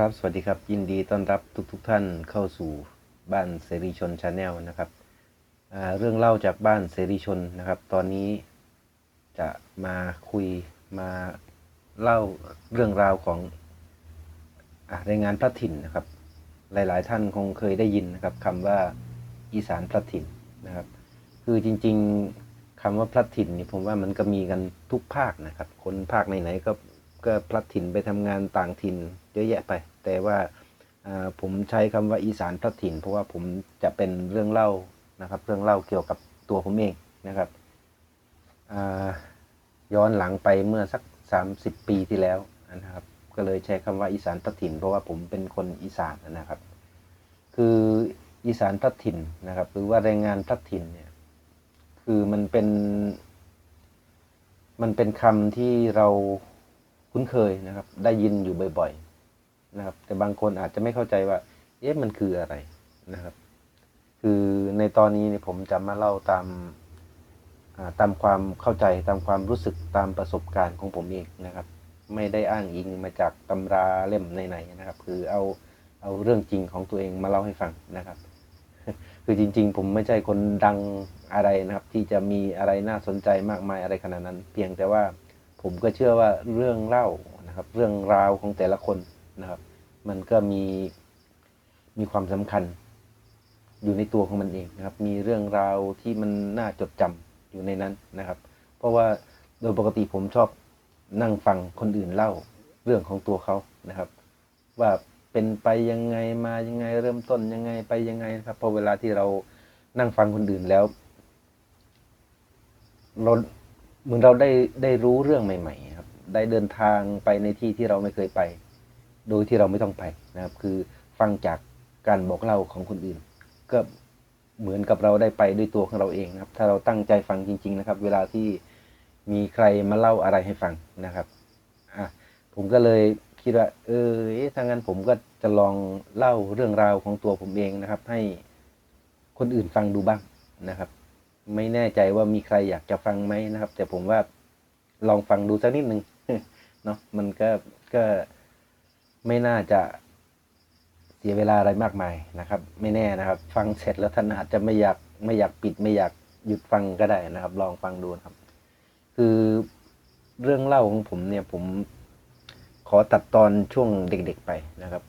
ครับ สวัสดีครับ ยินดีต้อนรับทุกๆทท่านเข้าสู่บ้านเสรีชนชาแนลนะครับ เรื่องเล่าจากบ้านเสรีชนนะครับ ตอนนี้จะมาคุยมาเล่าเรื่องราวของอะแรงงานพระถิ่นนะครับ หลายๆท่านคงเคยได้ยินนะครับคำว่าอีสานพระถิ่นนะครับ คือจริงๆคำว่าพระถิ่นนี่ผมว่ามันก็มีกันทุกภาคนะครับ คนภาคไหนๆก็ ก็พลัดถิ่นไปทำงานต่างถิ่นเยอะแยะไป แต่ว่าผมใช้คำว่าอีสานพลัดถิ่น เพราะว่าผมจะเป็นเรื่องเล่านะครับ เรื่องเล่าเกี่ยวกับตัวผมเองนะครับย้อนหลังไปเมื่อสัก 30 ปีที่แล้วนะครับ ก็เลยใช้คำว่าอีสานพลัดถิ่น เพราะว่าผมเป็นคนอีสานนะครับ คืออีสานพลัดถิ่นนะครับ หรือว่าแรงงานพลัดถิ่นเนี่ยคือมันเป็น มันเป็นคำที่เรา คุ้นเคยนะครับ ได้ยินอยู่บ่อยๆนะครับ แต่บางคนอาจจะไม่เข้าใจว่า เอ๊ะมันคืออะไรนะครับ คือในตอนนี้เนี่ยผมจะมาเล่าตามาตามความเข้าใจตามความรู้สึกตามประสบการณ์ของผมเองนะครับ ไม่ได้อ้างอิงมาจากตำราเล่มไหนๆนะครับ คือเอาเอาเรื่องจริงของตัวเองมาเล่าให้ฟังนะครับ คือจริง ๆ ผมไม่ใช่คนดังอะไรนะครับ ที่จะมีอะไรน่าสนใจมากมายอะไรขนาดนั้น เพียงแต่ว่า ผมก็เชื่อว่าเรื่องเล่านะครับ เรื่องราวของแต่ละคนนะครับ มันก็มีมีความสำคัญ อยู่ในตัวของมันเองนะครับ มีเรื่องราวที่มันน่าจดจำอยู่ในนั้นนะครับ เพราะว่าโดยปกติผมชอบนั่งฟังคนอื่นเล่าเรื่องของตัวเขานะครับ ว่าเป็นไปยังไงมายังไงเริ่มต้นยังไงไปยังไงนะครับพอเวลาที่เรานั่งฟังคนอื่นแล้วเรา เหมือนเราได้ได้รู้เรื่องใหม่ ๆ ครับ ได้เดินทางไปในที่ที่เราไม่เคยไป โดยที่เราไม่ต้องไปนะครับ คือฟังจากการบอกเล่าของคนอื่น ก็เหมือนกับเราได้ไปด้วยตัวของเราเองนะครับ ถ้าเราตั้งใจฟังจริง ๆ นะครับ เวลาที่มีใครมาเล่าอะไรให้ฟังนะครับอะผมก็เลยคิดว่า เออถ้างั้นผมก็จะลองเล่าเรื่องราวของตัวผมเองนะครับ ให้คนอื่นฟังดูบ้างนะครับ ไม่แน่ใจว่ามีใครอยากจะฟังไหมนะครับ แต่ผมว่าลองฟังดูสักนิดหนึ่งเนาะมันก็ก็ไม่น่าจะเสียเวลาอะไรมากมายนะครับ ไม่แน่นะครับ ฟังเสร็จแล้วท่านอาจจะไม่อยากไม่อยากปิดไม่อยากหยุดฟังก็ได้นะครับ ลองฟังดูครับ คือเรื่องเล่าของผมเนี่ยผมขอตัดตอนช่วงเด็กๆไปนะครับ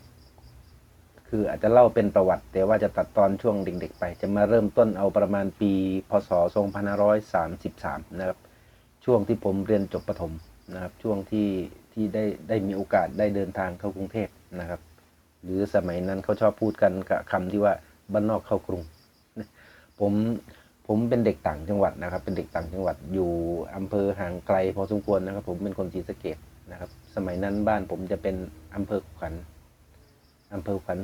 คืออาจจะเล่าเป็นประวัติ แต่ว่าจะตัดตอนช่วงเด็กๆไป จะมาเริ่มต้นเอาประมาณปี พศ 2533 นะครับ ช่วงที่ผมเรียนจบประถมนะครับ ช่วงที่ที่ได้ได้มีโอกาสได้เดินทางเข้ากรุงเทพนะครับ หรือสมัยนั้นเขาชอบพูดกันกับคำที่ว่าบ้านนอกเข้ากรุง ผมผมเป็นเด็กต่างจังหวัดนะครับ เป็นเด็กต่างจังหวัดอยู่อำเภอห่างไกลพอสมควรนะครับ ผมเป็นคนศรีสะเกดนะครับ สมัยนั้นบ้านผมจะเป็นอำเภอขุขันธ อำเภอขัน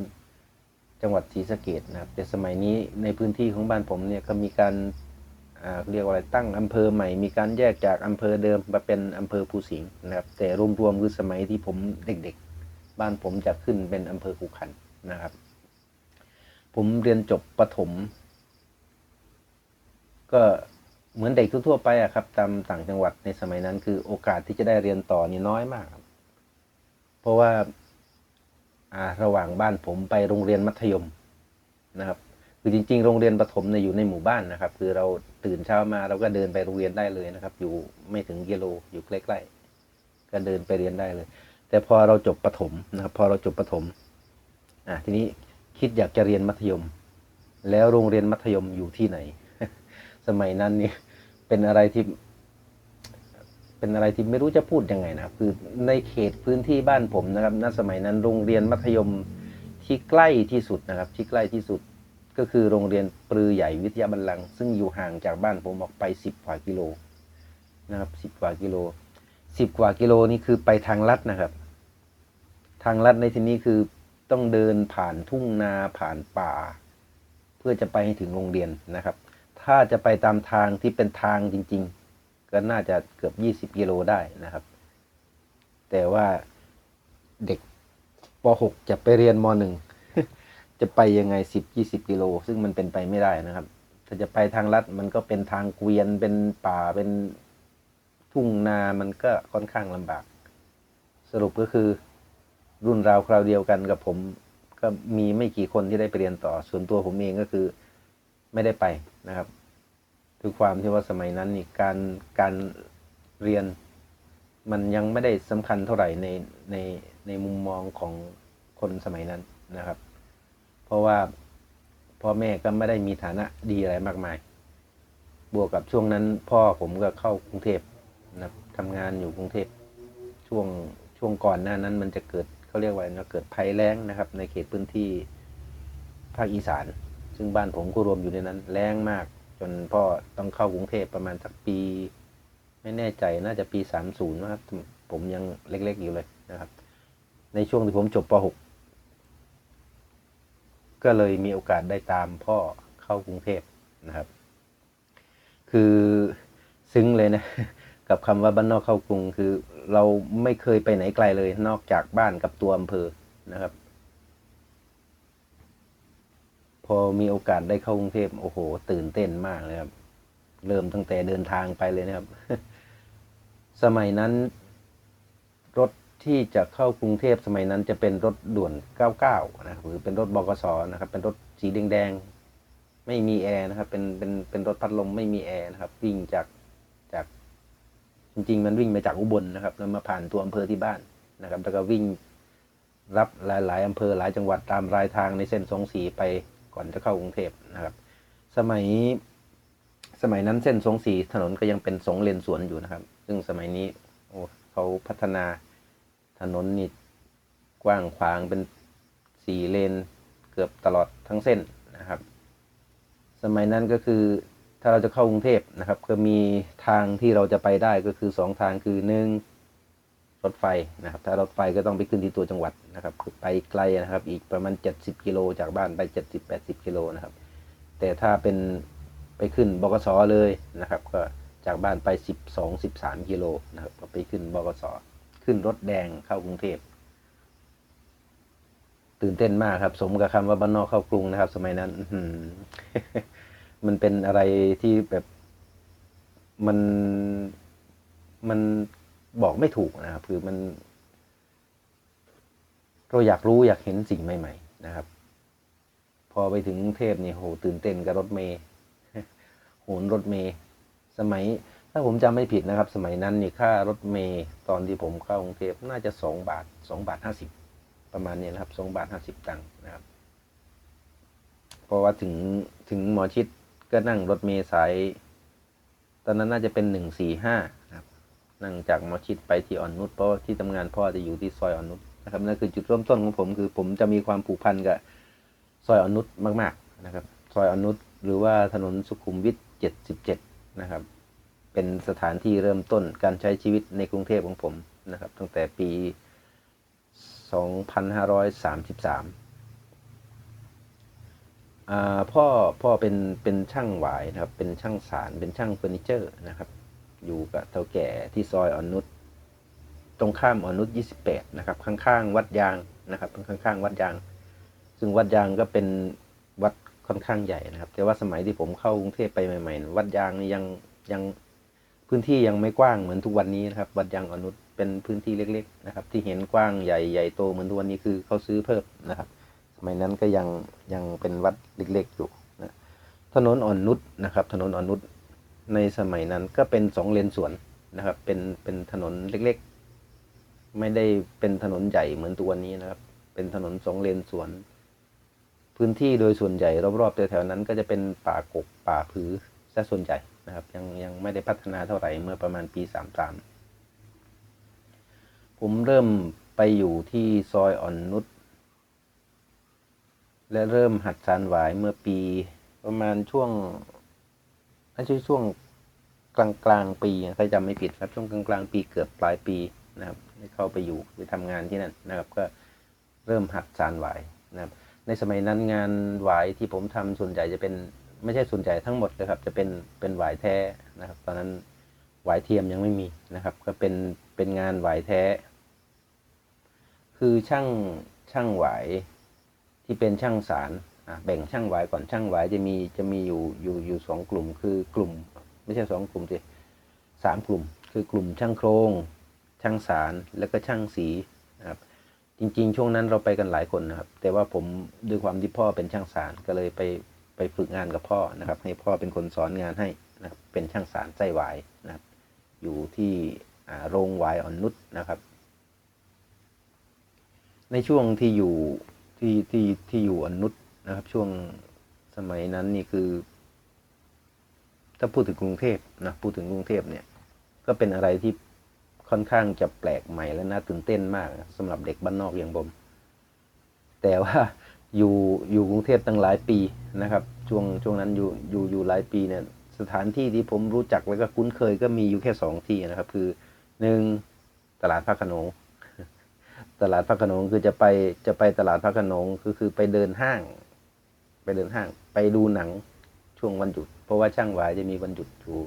จังหวัดศรีสะเกดนะครับ แต่สมัยนี้ในพื้นที่ของบ้านผมเนี่ยก็มีการเรียกว่าอะไรตั้งอำเภอใหม่ มีการแยกจากอำเภอเดิมมาเป็นอำเภอภูสิงห์นะครับ แต่รวมๆคือสมัยที่ผมเด็กๆ บ้านผมจะขึ้นเป็นอำเภอขุขันนะครับ ผมเรียนจบประถม ก็เหมือนเด็กทั่วๆไปอะครับ ตามต่างจังหวัดในสมัยนั้นคือโอกาสที่จะได้เรียนต่อนี่น้อยมาก เพราะว่า ระหว่างบ้านผมไปโรงเรียนมัธยมนะครับ คือจริง ๆ โรงเรียนประถมเนี่ยอยู่ในหมู่บ้านนะครับ คือเราตื่นเช้ามาเราก็เดินไปโรงเรียนได้เลยนะครับ อยู่ไม่ถึงกิโลอยู่ใกล้ๆก็เดินไปเรียนได้เลย แต่พอเราจบประถมนะครับ พอเราจบประถมอ่าทีนี้คิดอยากจะเรียนมัธยม แล้วโรงเรียนมัธยมอยู่ที่ไหน สมัยนั้นนี่เป็นอะไรที่ เป็นอะไรที่ไม่รู้จะพูดยังไงนะคือในเขตพื้นที่บ้านผมนะครับณสมัยนั้นโรงเรียนมัธยมที่ใกล้ที่สุดนะครับ ที่ใกล้ที่สุดก็คือโรงเรียนปรือใหญ่วิทยาบัลลังก์ซึ่งอยู่ห่างจากบ้านผมออกไปสิบกว่ากิโลนะครับสิบกว่ากิโลสิบกว่ากิโลนี่คือไปทางลัดนะครับ ทางลัดในที่นี้คือต้องเดินผ่านทุ่งนาผ่านป่า เพื่อจะไปให้ถึงโรงเรียนนะครับ ถ้าจะไปตามทางที่เป็นทางจริง ๆ ก็น่าจะเกือบยี่สิบกิโลได้นะครับ แต่ว่าเด็กป .6 จะไปเรียนม .1 จะไปยังไงสิบยี่สิบกิโล ซึ่งมันเป็นไปไม่ได้นะครับ ถ้าจะไปทางลัดมันก็เป็นทางเกวียนเป็นป่าเป็นทุ่งนามันก็ค่อนข้างลำบาก สรุปก็คือรุ่นราวคราวเดียวกันกับผม ก็มีไม่กี่คนที่ได้ไปเรียนต่อ ส่วนตัวผมเองก็คือไม่ได้ไปนะครับ ด้วยความที่ว่าสมัยนั้นนี่การการเรียนมันยังไม่ได้สำคัญเท่าไหร่ในในในมุมมองของคนสมัยนั้นนะครับ เพราะว่าพ่อแม่ก็ไม่ได้มีฐานะดีอะไรมากมาย บวกกับช่วงนั้น พ่อผมก็เข้ากรุงเทพนะทำงานอยู่กรุงเทพช่วงช่วงก่อนหน้านั้น มันจะเกิดเขาเรียกว่าเกิดภัยแล้งนะครับ ในเขตพื้นที่ภาคอีสาน ซึ่งบ้านผมก็รวมอยู่ในนั้นแรงมาก จนพ่อต้องเข้ากรุงเทพประมาณสักปี ไม่แน่ใจน่าจะปีสามศูนย์นะครับ ผมยังเล็กๆอยู่เลยนะครับ ในช่วงที่ผมจบป .6 ก็เลยมีโอกาสได้ตามพ่อเข้ากรุงเทพนะครับ คือซึ้งเลยนะ กับคำว่าบ้านนอกเข้ากรุงคือเราไม่เคยไปไหนไกลเลย นอกจากบ้านกับตัวอำเภอนะครับ พอมีโอกาสได้เข้ากรุงเทพโอ้โห ตื่นเต้นมากเลยครับ เริ่มตั้งแต่เดินทางไปเลยนะครับ สมัยนั้นรถที่จะเข้ากรุงเทพสมัยนั้นจะเป็นรถด่วน 99 นะครับหรือเป็นรถบกสนะครับ เป็นรถสีแดงๆไม่มีแอร์นะครับ เป็นเป็นเป็นรถพัดลมไม่มีแอร์นะครับวิ่งจากจาก จริง ๆ มันวิ่งมาจากอุบลนะครับ แล้วมาผ่านตัวอำเภอที่บ้านนะครับ แล้วก็วิ่งรับหลายๆอำเภอหลายจังหวัดตามรายทางในเส้นสองสีไป ก่อนจะเข้ากรุงเทพนะครับ สมัยสมัยนั้นเส้นสงสีถนนก็ยังเป็นสงเลนสวนอยู่นะครับ ซึ่งสมัยนี้โอ้เขาพัฒนาถนนนี่กว้างขวางเป็นสี่เลนเกือบตลอดทั้งเส้นนะครับ สมัยนั้นก็คือถ้าเราจะเข้ากรุงเทพนะครับ ก็มีทางที่เราจะไปได้ก็คือสองทางคือหนึ่ง รถไฟนะครับ ถ้ารถไฟก็ต้องไปขึ้นที่ตัวจังหวัดนะครับคือไปไกลนะครับ อีกประมาณ 70 กิโลจากบ้านไป 70-80 กิโลนะครับ แต่ถ้าเป็นไปขึ้นบกสเลยนะครับ ก็จากบ้านไป 12-13 กิโลนะครับ ก็ไปขึ้นบกสขึ้นรถแดงเข้ากรุงเทพตื่นเต้นมากครับ สมกับคำว่าบ้านนอกเข้ากรุงนะครับ สมัยนั้นมันเป็นอะไรที่แบบมันมัน บอกไม่ถูกนะครับคือมัน เราอยากรู้อยากเห็นสิ่งใหม่ ๆ นะครับ พอไปถึงกรุงเทพนี่โหตื่นเต้นกับรถเมย์โหนรถเมย์สมัย ถ้าผมจำไม่ผิดนะครับ สมัยนั้นนี่ค่ารถเมย์ตอนที่ผมเข้ากรุงเทพน่าจะสองบาทสองบาทห้าสิบประมาณนี้นะครับสองบาทห้าสิบตังค์นะครับเพราะว่าถึงถึงหมอชิดก็นั่งรถเมล์สายตอนนั้นน่าจะเป็นหนึ่งสี่ห้านะครับ นั่งจากมอชิดไปที่อ่อนนุชเพราะที่ทำงานพ่อจะอยู่ที่ซอยอ่อนนุชนะครับนั่นคือจุดเริ่มต้นของผมคือ ผมจะมีความผูกพันกับซอยอ่อนนุชมากๆนะครับ ซอยอ่อนนุชหรือว่าถนนสุขุมวิทเจ็ดสิบเจ็ดนะครับ เป็นสถานที่เริ่มต้นการใช้ชีวิตในกรุงเทพของผมนะครับ ตั้งแต่ปี 2533อ่าพ่อพ่อเป็นเป็นช่างหวายนะครับ เป็นช่างสารเป็นช่างเฟอร์นิเจอร์นะครับ อยู่กับเท่าแก่ที่ซอยอ่อนนุชตรงข้ามอ่อนนุช28 นะครับ ข้างๆ วัดยางนะครับข้างๆ วัดยาง ซึ่งวัดยางก็เป็นวัดค่อนข้างใหญ่นะครับ แต่ว่าสมัยที่ผมเข้ากรุงเทพไปใหม่ๆ วัดยางนี่ยังยังพื้นที่ยังไม่กว้างเหมือนทุกวันนี้นะครับ วัดยางอ่อนนุชเป็นพื้นที่เล็ก ๆ นะครับ ที่เห็นกว้างใหญ่ใหญ่โตเหมือนทุกวันนี้คือเขาซื้อเพิ่มนะครับ สมัยนั้นก็ยังยังเป็นวัดเล็กๆอยู่นะถนนอ่อนนุชนะครับ ถนนอ่อนนุช ในสมัยนั้นก็เป็นสองเลนสวนนะครับ เป็นเป็นถนนเล็กๆ ไม่ได้เป็นถนนใหญ่เหมือนตัวนี้นะครับ เป็นถนนสองเลนสวน พื้นที่โดยส่วนใหญ่รอบๆแถวๆนั้น ก็จะเป็นป่ากกป่าผือซะส่วนใหญ่นะครับ ยังยังไม่ได้พัฒนาเท่าไหร่เมื่อประมาณปีสามสามผมเริ่มไปอยู่ที่ซอยอ่อนนุชและเริ่มหัดสานหวายเมื่อปีประมาณช่วง น่าจะช่วงกลางกลางปีถ้าจำไม่ผิดครับช่วงกลางกลางปีเกือบปลายปีนะครับได้เข้าไปอยู่ไปทำงานที่นั่นนะครับ ก็เริ่มหัดสานหวายนะครับ ในสมัยนั้นงานหวายที่ผมทำส่วนใหญ่จะเป็นไม่ใช่ส่วนใหญ่ทั้งหมดเลยครับ จะเป็นเป็นหวายแท้นะครับ ตอนนั้นหวายเทียมยังไม่มีนะครับ ก็เป็นเป็นงานหวายแท้ คือช่างช่างหวายที่เป็นช่างสาร แบ่งช่างหวายก่อนช่างหวายจะมีจะมีอยู่อยู่อยู่สองกลุ่ม คือกลุ่ม ไม่ใช่สองกลุ่มสิสามกลุ่ม คือกลุ่มช่างโครง ช่างสารแล้วก็ช่างสีนะครับจจริง ๆ ช่วงนั้นเราไปกันหลายคนนะครับ แต่ว่าผมด้วยความที่พ่อเป็นช่างสารก็เลยไปไปฝึกงานกับพ่อนะครับ ให้พ่อเป็นคนสอนงานให้นะครับเป็นช่างสารไส้หวายนะครับ อยู่ที่โรงหวายอ่อนนุชนะครับ ในช่วงที่อยู่ที่ที่ที่อยู่อ่อนนุช นะครับ ช่วงสมัยนั้นนี่คือ ถ้าพูดถึงกรุงเทพนะพูดถึงกรุงเทพเนี่ย ก็เป็นอะไรที่ค่อนข้างจะแปลกใหม่และน่าตื่นเต้นมากสำหรับเด็กบ้านนอกอย่างผมแต่ว่าอยู่อยู่กรุงเทพตั้งหลายปีนะครับ ช่วงช่วงนั้นอยู่อยู่อยู่หลายปีเนี่ยสถานที่ที่ผมรู้จักแล้วก็คุ้นเคยก็มีอยู่แค่สองที่นะครับ คือหนึ่งตลาดพระขนงตลาดพระขนงคือจะไปจะไปตลาดพระขนงคือคือไปเดินห้าง เดินห้าง ไปดูหนังช่วงวันหยุด เพราะว่าช่างหวายจะมีวันหยุดอยู่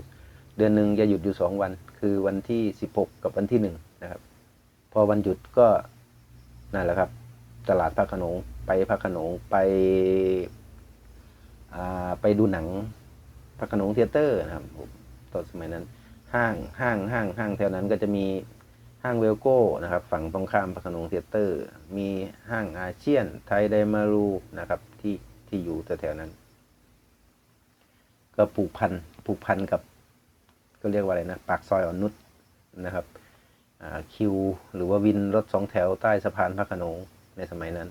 เดือนหนึ่งจะหยุดอยู่สองวัน คือวันที่สิบหกกับวันที่หนึ่งนะครับ พอวันหยุดก็นั่นแหละครับ ตลาดพระโขนงไปพระโขนงไปไปดูหนังพระโขนงเทยเตอร์นะครับตอนสมัยนั้น ห้างห้างห้างห้างแถวนั้นก็จะมีห้างเวลโก้นะครับ ฝั่งตรงข้ามพระโขนงเทยเตอร์ มีห้างอาเชียนไทยไดมารูนะครับที่ ที่อยู่แถวๆนั้น ก็ผูกพันผูกพันกับ ก็เรียกว่าอะไรนะปากซอยอ่อนนุชนะครับอ่าคิว หรือว่าวินรถสองแถวใต้สะพานพระขนงในสมัยนั้น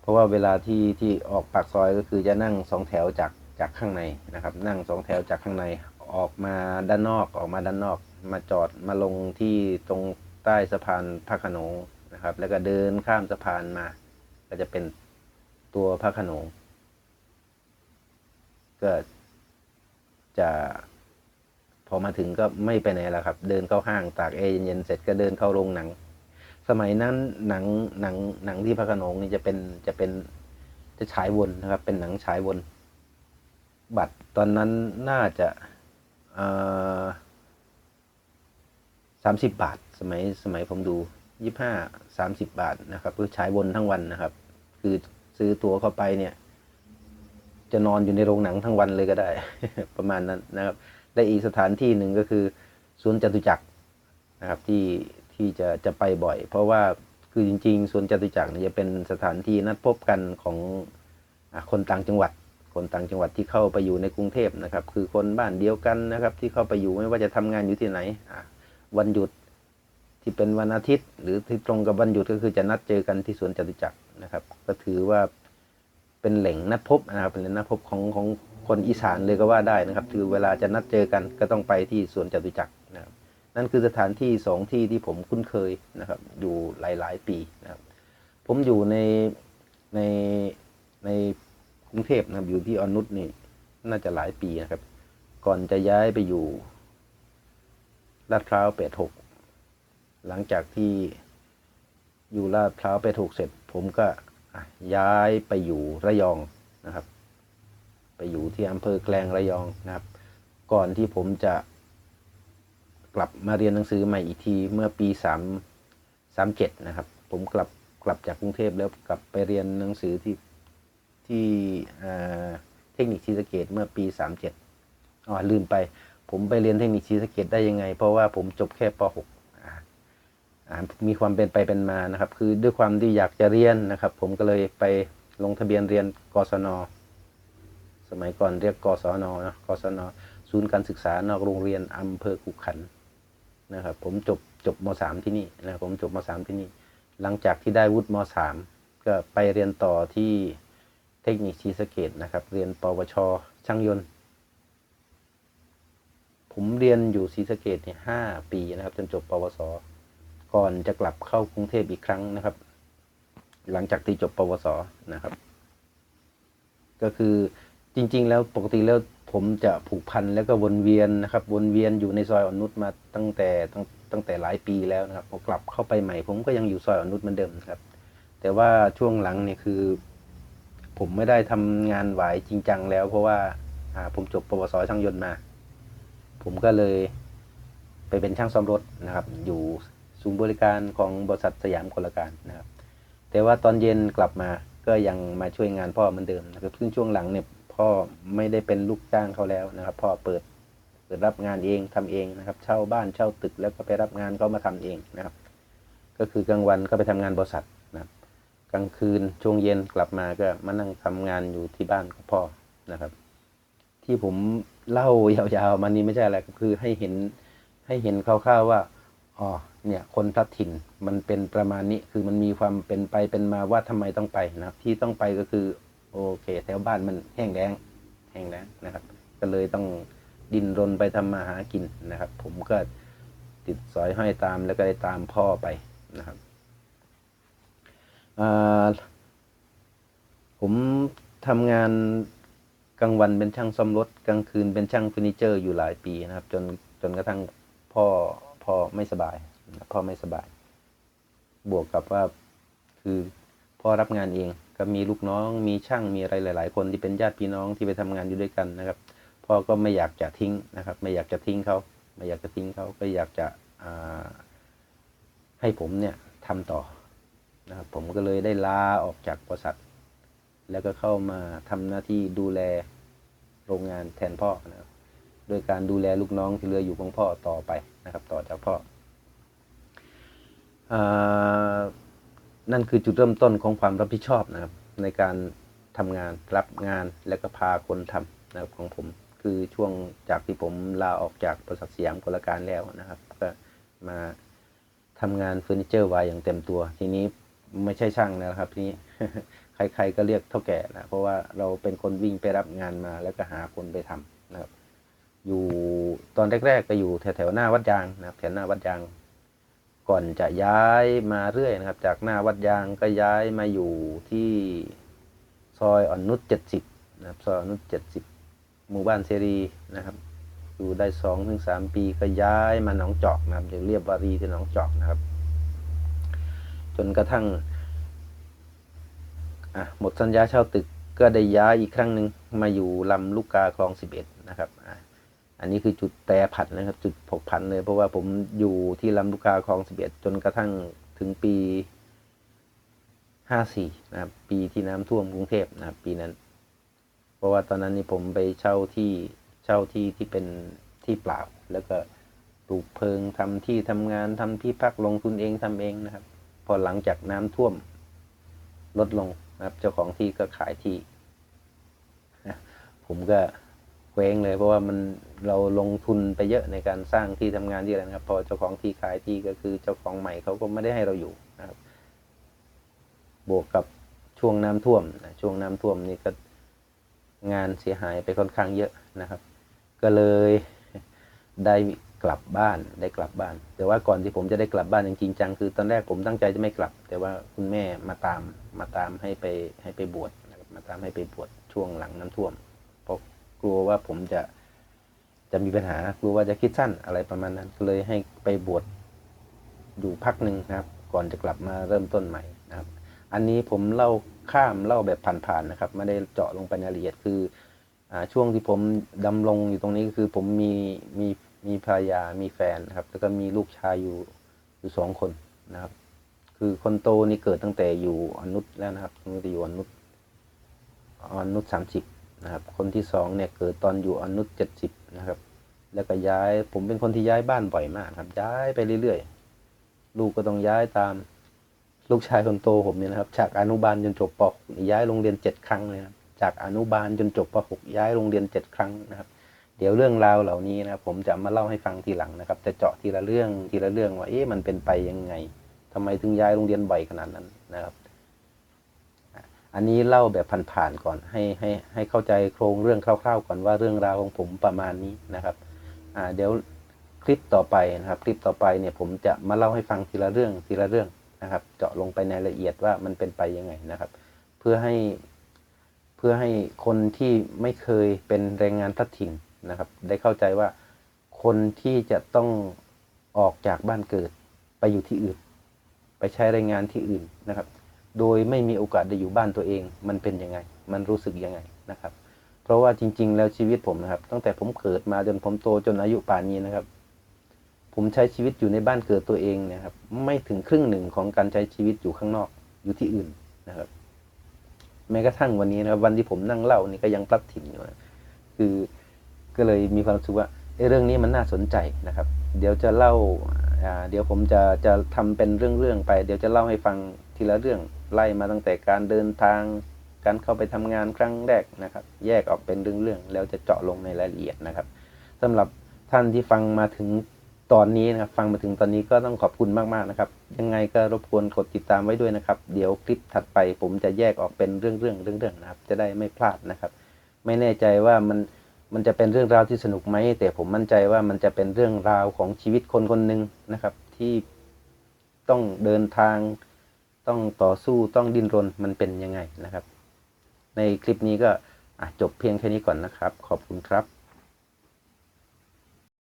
เพราะว่าเวลาที่ที่ออกปากซอยก็คือจะนั่งสองแถวจากจากข้างในนะครับ นั่งสองแถวจากข้างในออกมาด้านนอกออกมาด้านนอก มาจอดมาลงที่ตรงใต้สะพานพระขนงนะครับ แล้วก็เดินข้ามสะพานมา ก็จะเป็น ตัวพระขนงก็จะพอมาถึงก็ไม่ไปไหนแล้วครับ เดินเข้าห้างตากแอร์เย็นๆเสร็จก็เดินเข้าโรงหนัง สมัยนั้นหนังหนังหนังที่พระขนงนี่จะเป็นจะเป็นจะฉายวนนะครับ เป็นหนังฉายวน บัตรตอนนั้นน่าจะสามสิบบาท สมัยสมัยผมดูยี่ห้าสามสิบบาทนะครับคือฉายวนทั้งวันนะครับ คือ ซื้อตั๋วเข้าไปเนี่ย จะนอนอยู่ในโรงหนังทั้งวันเลยก็ได้ ประมาณนั้นนะครับ และอีกสถานที่หนึ่งก็คือสวนจตุจักรนะครับที่ที่จะจะไปบ่อย เพราะว่าคือจริงๆสวนจตุจักรเนี่ยจะเป็นสถานที่นัดพบกันของคนต่างจังหวัด คนต่างจังหวัดที่เข้าไปอยู่ในกรุงเทพนะครับ คือคนบ้านเดียวกันนะครับ ที่เข้าไปอยู่ไม่ว่าจะทำงานอยู่ที่ไหนวันหยุดที่เป็นวันอาทิตย์ หรือที่ตรงกับวันหยุดก็คือจะนัดเจอกันที่สวนจตุจักร นะครับ ก็ถือว่าเป็นแหล่งนัดพบนะครับเป็นแหล่งนัดพบของของคนอีสานเลยก็ว่าได้นะครับ คือเวลาจะนัดเจอกันก็ต้องไปที่สวนจตุจักรนะครับ นั่นคือสถานที่สองที่ที่ผมคุ้นเคยนะครับ อยู่หลาย ๆ ปีนะครับ ผมอยู่ในในในกรุงเทพนะครับ อยู่ที่อนุชนี่น่าจะหลายปีนะครับ ก่อนจะย้ายไปอยู่ลาดพร้าวแปดหกหลังจากที่อยู่ลาดพร้าวแปดหกเสร็จ ผมก็ย้ายไปอยู่ระยองนะครับ ไปอยู่ที่อำเภอแกลงระยองนะครับ ก่อนที่ผมจะกลับมาเรียนหนังสือใหม่อีกทีเมื่อปีสามสามเจ็ดนะครับ ผมกลับกลับจากกรุงเทพแล้วกลับไปเรียนหนังสือที่ที่เทคนิคศรีสเกดเมื่อปีสามเจ็ดอ๋อลืมไป ผมไปเรียนเทคนิคศรีสเกดได้ยังไง เพราะว่าผมจบแค่ปหก มีความเป็นไปเป็นมานะครับ คือด้วยความที่อยากจะเรียนนะครับ ผมก็เลยไปลงทะเบียนเรียนกศน สมัยก่อนเรียกกศนนะกศน ศูนย์การศึกษานอกโรงเรียนอำเภอขุขันนะครับ ผมจบจบมสามที่นี่นะผมจบมสามที่นี่ หลังจากที่ได้วุฒิมสามก็ไปเรียนต่อที่เทคนิคชีสเกตนะครับ เรียนปวช ช่างยนต์ ผมเรียนอยู่ศรีสะเกดเนี่ยห้าปีนะครับ จนจบปวส ก่อนจะกลับเข้ากรุงเทพอีกครั้งนะครับ หลังจากที่จบปวสนะครับ ก็คือจริง ๆ แล้วปกติแล้วผมจะผูกพันแล้วก็วนเวียนนะครับ วนเวียนอยู่ในซอยออนนุชมาตั้งแต่ตั้งตั้งแต่หลายปีแล้วนะครับพอกลับเข้าไปใหม่ ผมก็ยังอยู่ซอยออนนุชเหมือนเดิมครับ แต่ว่าช่วงหลังเนี่ยคือ ผมไม่ได้ทำงานไหวจริงจังแล้ว เพราะว่าผมจบปวสช่างยนต์มา ผมก็เลยไปเป็นช่างซ่อมรถนะครับ อยู่ ศูนย์บริการของบริษัทสยามกละการนะครับ แต่ว่าตอนเย็นกลับมาก็ยังมาช่วยงานพ่อเหมือนเดิมนะครับซึ่งช่วงหลังเนี่ยพ่อไม่ได้เป็นลูกจ้างเขาแล้วนะครับ พ่อเปิดเปิดรับงานเองทำเองนะครับ เช่าบ้านเช่าตึกแล้วก็ไปรับงานเขามาทำเองนะครับ ก็คือกลางวันก็ไปทำงานบริษัทนะครับ กลางคืนช่วงเย็นกลับมาก็มานั่งทำงานอยู่ที่บ้านของพ่อนะครับ ที่ผมเล่ายาวๆมานี้ไม่ใช่อะไรครับคือให้เห็นให้เห็นคร่าวๆว่าอ๋อ เนี่ยคนพลัดถิ่นมันเป็นประมาณนี้คือมันมีความเป็นไปเป็นมาว่าทำไมต้องไปนะครับ ที่ต้องไปก็คือโอเค แถวบ้านมันแห้งแล้งแห้งแล้งนะครับ ก็เลยต้องดินรนไปทำมาหากินนะครับ ผมก็ติดสอยห้อยตามแล้วก็ได้ตามพ่อไปนะครับผมทำงานกลางวันเป็นช่างซ่อมรถกลางคืนเป็นช่างเฟอร์นิเจอร์อยู่หลายปีนะครับ จนจนกระทั่งพ่อพ่อไม่สบาย พ่อไม่สบาย บวกกับว่าคือพ่อรับงานเองก็มีลูกน้องมีช่างมีอะไรหลาย ๆ คนที่เป็นญาติพี่น้องที่ไปทำงานอยู่ด้วยกันนะครับ พ่อก็ไม่อยากจะทิ้งนะครับ ไม่อยากจะทิ้งเขาไม่อยากจะทิ้งเขาก็อยากจะให้ผมเนี่ยทำต่อนะครับผมก็เลยได้ลาออกจากบริษัท แล้วก็เข้ามาทำหน้าที่ดูแลโรงงานแทนพ่อนะครับโดยการดูแลลูกน้องที่เหลืออยู่ของพ่อต่อไปนะครับ ต่อจากพ่อ นั่นคือจุดเริ่มต้นของความรับผิดชอบนะครับ ในการทำงานรับงานแล้วก็พาคนทำนะครับของผมคือช่วงจากที่ผมลาออกจากบริษัทสยามกลการแล้วนะครับ ก็มาทำงานเฟอร์นิเจอร์ไว้อย่างเต็มตัว ทีนี้ไม่ใช่ช่างนะครับทีนี้ใครๆก็เรียกเท่าแก่นะเพราะว่าเราเป็นคนวิ่งไปรับงานมาแล้วก็หาคนไปทำนะครับ อยู่ตอนแรกๆก็อยู่แถวๆหน้าวัดยางนะครับแถวหน้าวัดยาง ก่อนจะย้ายมาเรื่อยนะครับ จากหน้าวัดยางก็ย้ายมาอยู่ที่ซอยอ่อนนุชเจ็ดสิบนะครับซอยอ่อนนุชเจ็ดสิบหมู่บ้านเสรีนะครับ อยู่ได้สองถึงสามปีก็ย้ายมาหนองจอกนะครับจะเรียบวารีที่หนองจอกนะครับ จนกระทั่งหมดสัญญาเช่าตึกก็ได้ย้ายอีกครั้งหนึ่งมาอยู่ลำลูกกาคลองสิบเอ็ดนะครับ อันนี้คือจุดแปรผันนะครับ จุดผกผันเลย เพราะว่าผมอยู่ที่ลำลูกกาคลองสิบเอ็ดจนกระทั่งถึงปีห้าสี่นะครับ ปีที่น้ำท่วมกรุงเทพนะครับ ปีนั้น เพราะว่าตอนนั้นนี่ผมไปเช่าที่เช่าที่ที่เป็นที่เปล่า แล้วก็ปลูกเพลิงทำที่ทำงานทำที่พักลงทุนเองทำเองนะครับ พอหลังจากน้ำท่วมลดลงนะครับ เจ้าของที่ก็ขายที่นะผมก็ ว้งเลย เพราะว่ามันเราลงทุนไปเยอะในการสร้างที่ทำงานที่อะไรนะครับ พอเจ้าของที่ขายที่ก็คือเจ้าของใหม่เขาก็ไม่ได้ให้เราอยู่นะครับ บวกกับช่วงน้ำท่วมนะช่วงน้ำท่วมนี่ก็งานเสียหายไปค่อนข้างเยอะนะครับ ก็เลยได้กลับบ้านได้กลับบ้าน แต่ว่าก่อนที่ผมจะได้กลับบ้านจริงจังคือตอนแรกผมตั้งใจจะไม่กลับ แต่ว่าคุณแม่มาตามมาตามให้ไปให้ไปบวชนะครับมาตามให้ไปบวชช่วงหลังน้ำท่วมเพราะ กลัวว่าผมจะจะมีปัญหากลัวว่าจะคิดสั้นอะไรประมาณนั้นก็เลยให้ไปบวชอยู่พักหนึ่งนะครับ ก่อนจะกลับมาเริ่มต้นใหม่นะครับ อันนี้ผมเล่าข้ามเล่าแบบผ่านๆนะครับ ไม่ได้เจาะลงไปในรายละเอียดคืออช่วงที่ผมดำรงอยู่ตรงนี้ก็คือผมมีมีมีภรรยามีแฟนนะครับ แล้วก็มีลูกชายอยู่อยู่สองคนนะครับ คือคนโตนี่เกิดตั้งแต่อยู่อนุษแล้วนะครับตั้งแต่อยู่อนุษอนุษสามสิบ นะครับ คนที่สองเนี่ยเกิดตอนอยู่อนุเจ็ดสิบนะครับ แล้วก็ย้ายผมเป็นคนที่ย้ายบ้านบ่อยมากครับ ย้ายไปเรื่อยๆ ลูกก็ต้องย้ายตามลูกชายคนโตผมเนี่ยนะครับ จากอนุบาลจนจบป .6 ย้ายโรงเรียนเจ็ดครั้งเลยครับจากอนุบาลจนจบป .6 ย้ายโรงเรียนเจ็ดครั้งนะครับ เดี๋ยวเรื่องราวเหล่านี้นะครับผมจะมาเล่าให้ฟังทีหลังนะครับ จะเจาะทีละเรื่องทีละเรื่องว่าเอ๊ะมันเป็นไปยังไงทำไมถึงย้ายโรงเรียนบ่อยขนาดนั้นนะครับ อันนี้เล่าแบบผ่านๆก่อนให้ให้ให้เข้าใจโครงเรื่องคร่าว ๆ ก่อนว่าเรื่องราวของผมประมาณนี้นะครับอ่าเดี๋ยวคลิปต่อไปนะครับ คลิปต่อไปเนี่ยผมจะมาเล่าให้ฟังทีละเรื่องทีละเรื่องนะครับ เจาะลงไปในรายละเอียดว่ามันเป็นไปยังไงนะครับ เพื่อให้เพื่อให้คนที่ไม่เคยเป็นแรงงานพลัดถิ่นนะครับ ได้เข้าใจว่าคนที่จะต้องออกจากบ้านเกิดไปอยู่ที่อื่น ไปใช้แรงงานที่อื่นนะครับ โดยไม่มีโอกาสได้อยู่บ้านตัวเอง มันเป็นยังไง มันรู้สึกยังไงนะครับ เพราะว่าจริง ๆ แล้วชีวิตผมนะครับ ตั้งแต่ผมเกิดมาจนผมโตจนอายุป่านนี้นะครับ ผมใช้ชีวิตอยู่ในบ้านเกิดตัวเองนะครับ ไม่ถึงครึ่งหนึ่งของการใช้ชีวิตอยู่ข้างนอกอยู่ที่อื่นนะครับ แม้กระทั่งวันนี้นะครับ วันที่ผมนั่งเล่านี่ก็ยังพลัดถิ่นอยู่นะคือก็เลยมีความรู้สึกว่าเเรื่องนี้มันน่าสนใจนะครับ เดี๋ยวจะเล่าอ่าเดี๋ยวผมจะจะทำเป็นเรื่องๆไป เดี๋ยวจะเล่าให้ฟังทีละเรื่อง ไล่มาตั้งแต่การเดินทาง การเข้าไปทำงานครั้งแรกนะครับ แยกออกเป็นเรื่องๆแล้วจะเจาะลงในรายละเอียดนะครับสำหรับท่านที่ฟังมาถึงตอนนี้นะครับ ฟังมาถึงตอนนี้ก็ต้องขอบคุณมากๆนะครับ ยังไงก็รบกวนกดติดตามไว้ด้วยนะครับ เดี๋ยวคลิปถัดไปผมจะแยกออกเป็นเรื่องๆเรื่องๆนะครับ จะได้ไม่พลาดนะครับ ไม่แน่ใจว่ามันมันจะเป็นเรื่องราวที่สนุกไหมแต่ผมมั่นใจว่ามันจะเป็นเรื่องราวของชีวิตคนคนหนึ่งนะครับ ที่ต้องเดินทาง ต้องต่อสู้ต้องดิ้นรนมันเป็นยังไงนะครับ ในคลิปนี้ก็จบเพียงแค่นี้ก่อนนะครับ ขอบคุณครับ